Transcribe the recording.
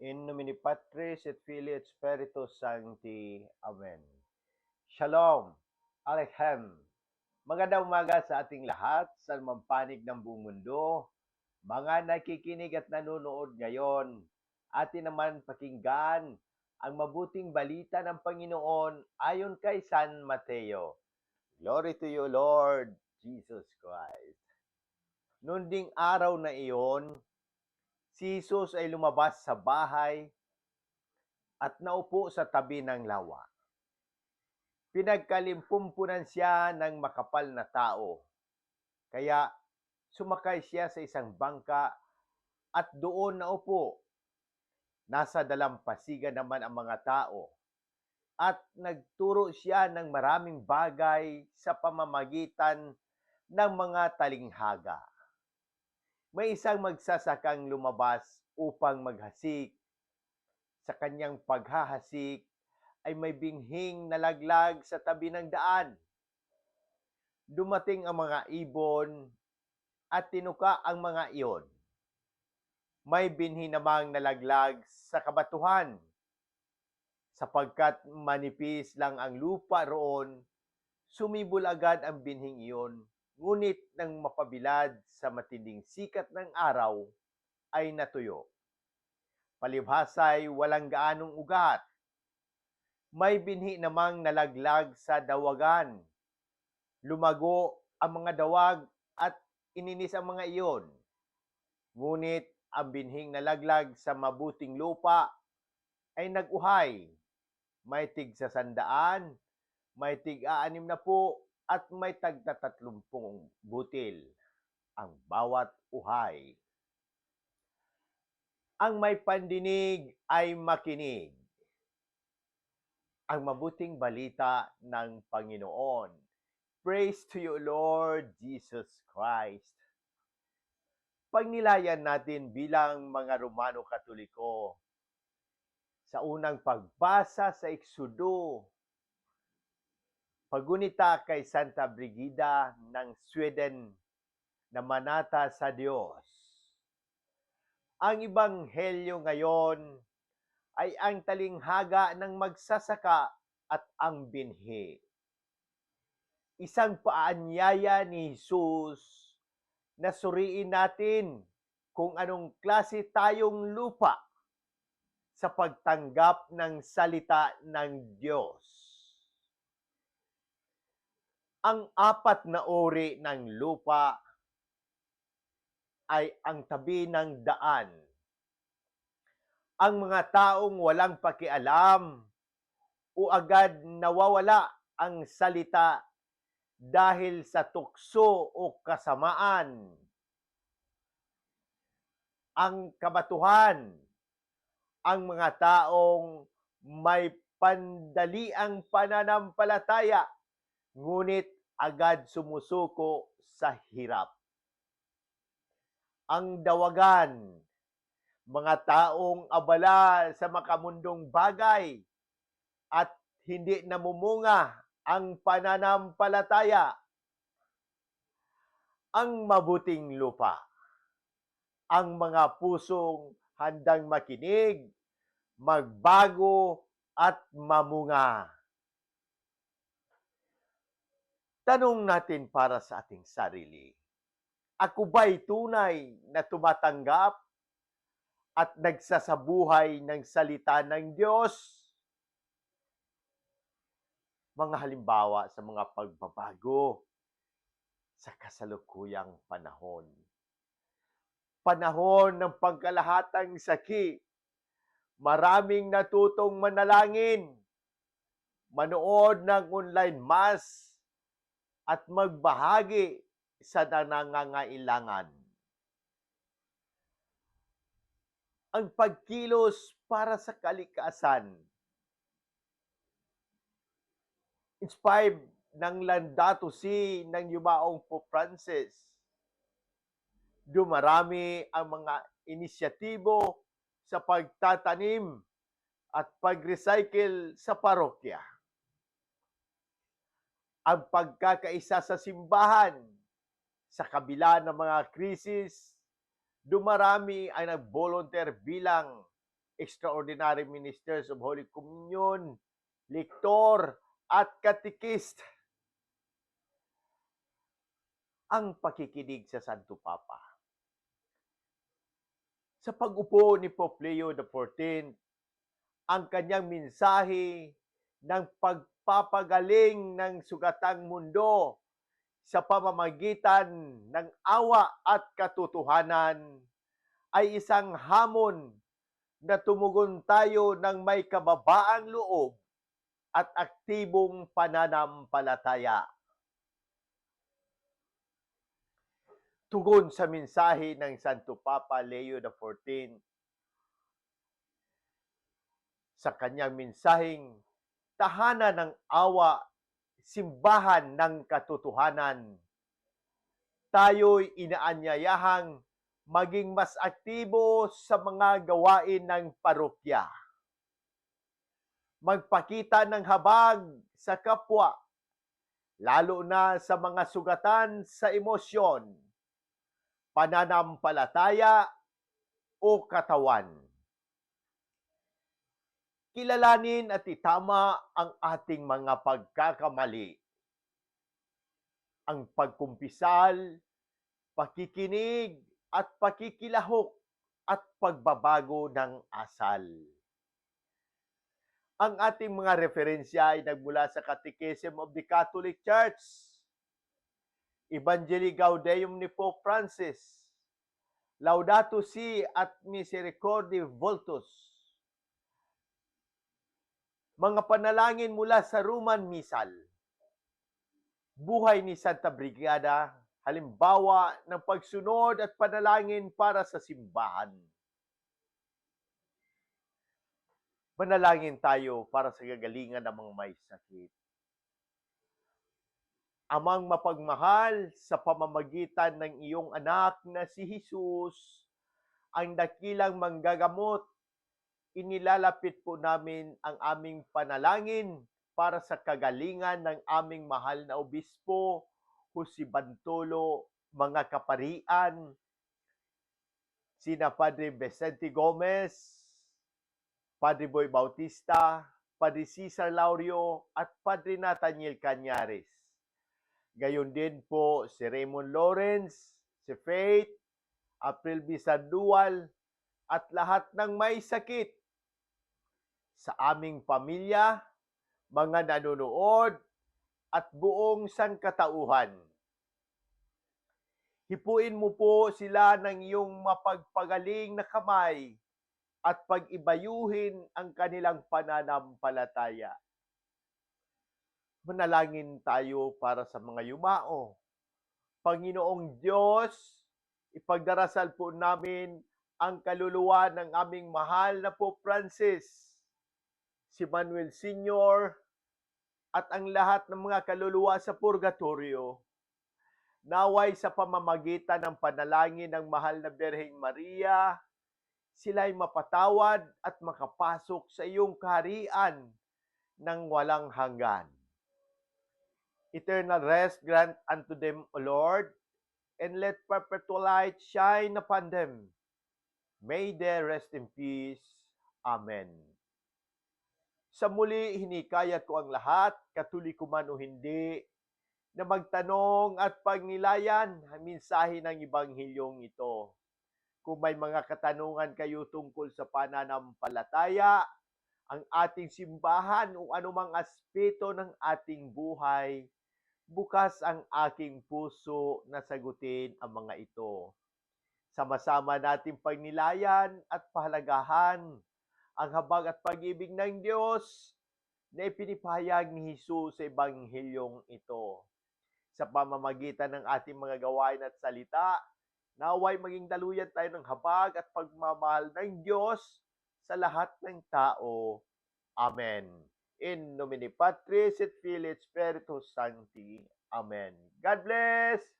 In nomine Patris et Filii et Spiritus Sancti. Amen. Shalom. Aleichem. Magandang umaga sa ating lahat sa mampanig ng buong mundo. Mga nakikinig at nanonood ngayon, atin naman pakinggan ang mabuting balita ng Panginoon ayon kay San Mateo. Glory to you, Lord Jesus Christ. Noon ding araw na iyon, si Jesus ay lumabas sa bahay at naupo sa tabi ng lawa. Pinagkalimpumpunan siya ng makapal na tao. Kaya sumakay siya sa isang bangka at doon naupo. Nasa dalampasigan naman ang mga tao. At nagturo siya ng maraming bagay sa pamamagitan ng mga talinghaga. May isang magsasakang lumabas upang maghasik. Sa kanyang paghahasik ay may binhing nalaglag sa tabi ng daan. Dumating ang mga ibon at tinuka ang mga iyon. May binhi namang nalaglag sa kabatuhan sapagkat manipis lang ang lupa roon, sumibol agad ang binhing iyon, ngunit nang mapabilad sa matinding sikat ng araw, ay natuyo. Palibhasay walang gaanong ugat. May binhi namang nalaglag sa dawagan. Lumago ang mga dawag at ininis ang mga iyon. Ngunit ang binhing nalaglag sa mabuting lupa ay naguhay may tig sa sandaan, may tig aanim na po, at may tagtatatlumpong butil ang bawat uhay. Ang may pandinig ay makinig. Ang mabuting balita ng Panginoon. Praise to you, Lord Jesus Christ. Pagnilayan natin bilang mga Romano Katoliko, sa unang pagbasa sa Eksodo. Pagunita kay Santa Brigida ng Sweden na manata sa Diyos. Ang ibanghelyo ngayon ay ang talinghaga ng magsasaka at ang binhi. Isang paanyaya ni Jesus na suriin natin kung anong klase tayong lupa sa pagtanggap ng salita ng Diyos. Ang apat na uri ng lupa ay ang tabi ng daan. Ang mga taong walang pakialam o agad nawawala ang salita dahil sa tukso o kasamaan. Ang kabatuhan, ang mga taong may pandaliang pananampalataya, ngunit agad sumusuko sa hirap. Ang dawagan, mga taong abala sa makamundong bagay at hindi namumunga ang pananampalataya. Ang mabuting lupa, ang mga pusong handang makinig, magbago, at mamunga. Tanong natin para sa ating sarili. Ako ba'y tunay na tumatanggap at nagsasabuhay ng salita ng Diyos? Mga halimbawa sa mga pagbabago sa kasalukuyang panahon panahon ng pagkalahatang sakit. Maraming natutong manalangin, manood ng online mass, at magbahagi sa nangangailangan. Ang pagkilos para sa kalikasan. Inspired ng Landato Si ng yumaong Pope Francis dumarami ang mga inisyatibo sa pagtatanim at pag-recycle sa parokya. Ang pagkakaisa sa simbahan sa kabila ng mga krisis, dumarami ang nag-volunteer bilang extraordinary ministers of Holy Communion, liktor, at katikist. Ang pakikinig sa Santo Papa. Sa pag-upo ni Pope Leo XIV, ang kanyang mensahe ng pagpapagaling ng sugatang mundo sa pamamagitan ng awa at katotohanan ay isang hamon na tumugon tayo ng may kababaang loob at aktibong pananampalataya. Tugon sa mensahe ng Santo Papa Leo XIV sa kanyang mensaheng tahanan ng awa, simbahan ng katotohanan. Tayo'y inaanyayahang maging mas aktibo sa mga gawain ng parokya. Magpakita ng habag sa kapwa, lalo na sa mga sugatan sa emosyon, pananampalataya o katawan. Kilalanin at itama ang ating mga pagkakamali. Ang pagkumpisal, pakikinig, at pakikilahok at pagbabago ng asal. Ang ating mga referensya ay nagmula sa Catechism of the Catholic Church, Evangelii Gaudium ni Pope Francis, Laudato Si at Misericordiae Vultus, mga panalangin mula sa Roman Misal, buhay ni Santa Brigada, halimbawa ng pagsunod at panalangin para sa simbahan. Manalangin tayo para sa gagalingan ng mga may sakit. Amang mapagmahal sa pamamagitan ng iyong anak na si Jesus, ang dakilang manggagamot, inilalapit po namin ang aming panalangin para sa kagalingan ng aming mahal na obispo, Jose Bantolo, mga kaparian, sina Padre Vicente Gomez, Padre Boy Bautista, Padre Cesar Laurio, at Padre Nathaniel Cañares. Gayon din po si Raymond Lawrence, si Faith, April Bisandual, at lahat ng may sakit sa aming pamilya, mga nanonood, at buong sangkatauhan. Hipuin mo po sila ng iyong mapagpagaling na kamay at pag-ibayuhin ang kanilang pananampalataya. Manalangin tayo para sa mga yumao. Panginoong Diyos, ipagdarasal po namin ang kaluluwa ng aming mahal na po Francis, si Manuel Senior, at ang lahat ng mga kaluluwa sa purgatorio. Naway sa pamamagitan ng panalangin ng mahal na Birheng Maria, sila'y mapatawad at makapasok sa iyong kaharian ng walang hanggan. Eternal rest grant unto them, O Lord, and let perpetual light shine upon them. May they rest in peace. Amen. Sa muli, hinikayat ko ang lahat, katuliko man o hindi, na magtanong at pagnilayan ang mensahe ng Ibanghilyong ito. Kung may mga katanungan kayo tungkol sa pananampalataya, ang ating simbahan o anumang aspeto ng ating buhay, bukas ang aking puso na sagutin ang mga ito. Sama-sama nating pagnilayan at pahalagahan ang habag at pag-ibig ng Diyos na ipinipahayag ni Jesus sa Ebanghilyong ito. Sa pamamagitan ng ating mga gawain at salita, naway maging daluyan tayo ng habag at pagmamahal ng Diyos sa lahat ng tao. Amen. In nomine Patris et Filii et Spiritus Sancti. Amen. God bless!